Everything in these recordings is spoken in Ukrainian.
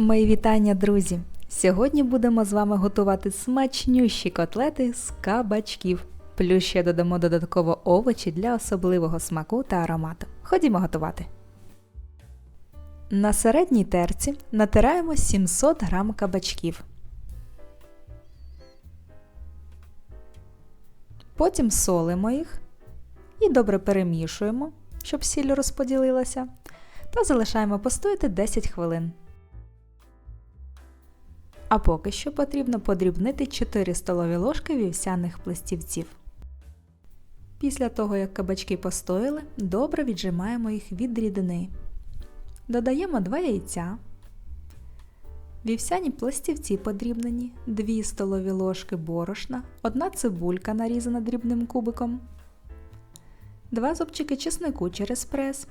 Мої вітання, друзі! Сьогодні будемо з вами готувати смачнющі котлети з кабачків. Плюс ще додамо додатково овочі для особливого смаку та аромату. Ходімо готувати. На середній терці натираємо 700 г кабачків. Потім солимо їх і добре перемішуємо, щоб сіль розподілилася, та залишаємо постояти 10 хвилин. А поки що потрібно подрібнити 4 столові ложки вівсяних пластівців. Після того, як кабачки постояли, добре віджимаємо їх від рідини. Додаємо 2 яйця, вівсяні пластівці подрібнені, 2 столові ложки борошна, 1 цибулька нарізана дрібним кубиком, 2 зубчики чеснику через прес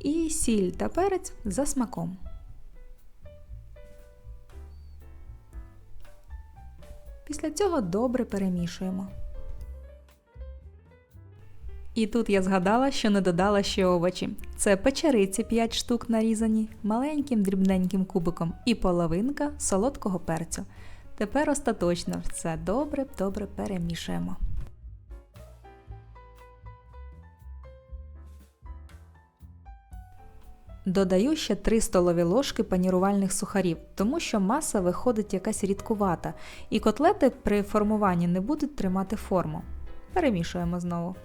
і сіль та перець за смаком. Після цього добре перемішуємо. І тут я згадала, що не додала ще овочі. Це печериці 5 штук нарізані маленьким дрібненьким кубиком і половинка солодкого перцю. Тепер остаточно все добре-добре перемішуємо. Додаю ще 3 столові ложки панірувальних сухарів, тому що маса виходить якась рідкувата, і котлети при формуванні не будуть тримати форму. Перемішуємо знову.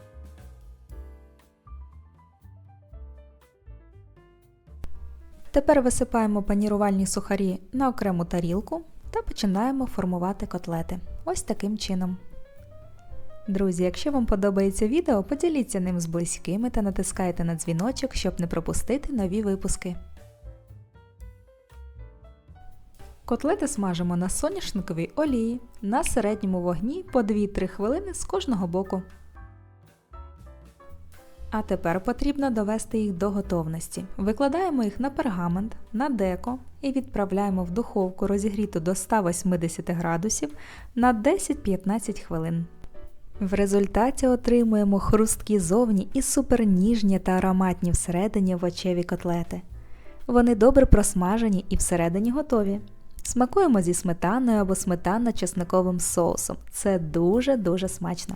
Тепер висипаємо панірувальні сухарі на окрему тарілку та починаємо формувати котлети. Ось таким чином. Друзі, якщо вам подобається відео, поділіться ним з близькими та натискайте на дзвіночок, щоб не пропустити нові випуски. Котлети смажимо на соняшниковій олії на середньому вогні по 2-3 хвилини з кожного боку. А тепер потрібно довести їх до готовності. Викладаємо їх на пергамент, на деко і відправляємо в духовку розігріту до 180 градусів на 10-15 хвилин. В результаті отримуємо хрусткі зовні і суперніжні та ароматні всередині овочеві котлети. Вони добре просмажені і всередині готові. Смакуємо зі сметаною або сметанно-чесниковим соусом. Це дуже-дуже смачно.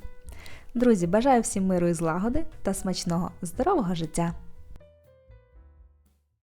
Друзі, бажаю всім миру і злагоди та смачного здорового життя!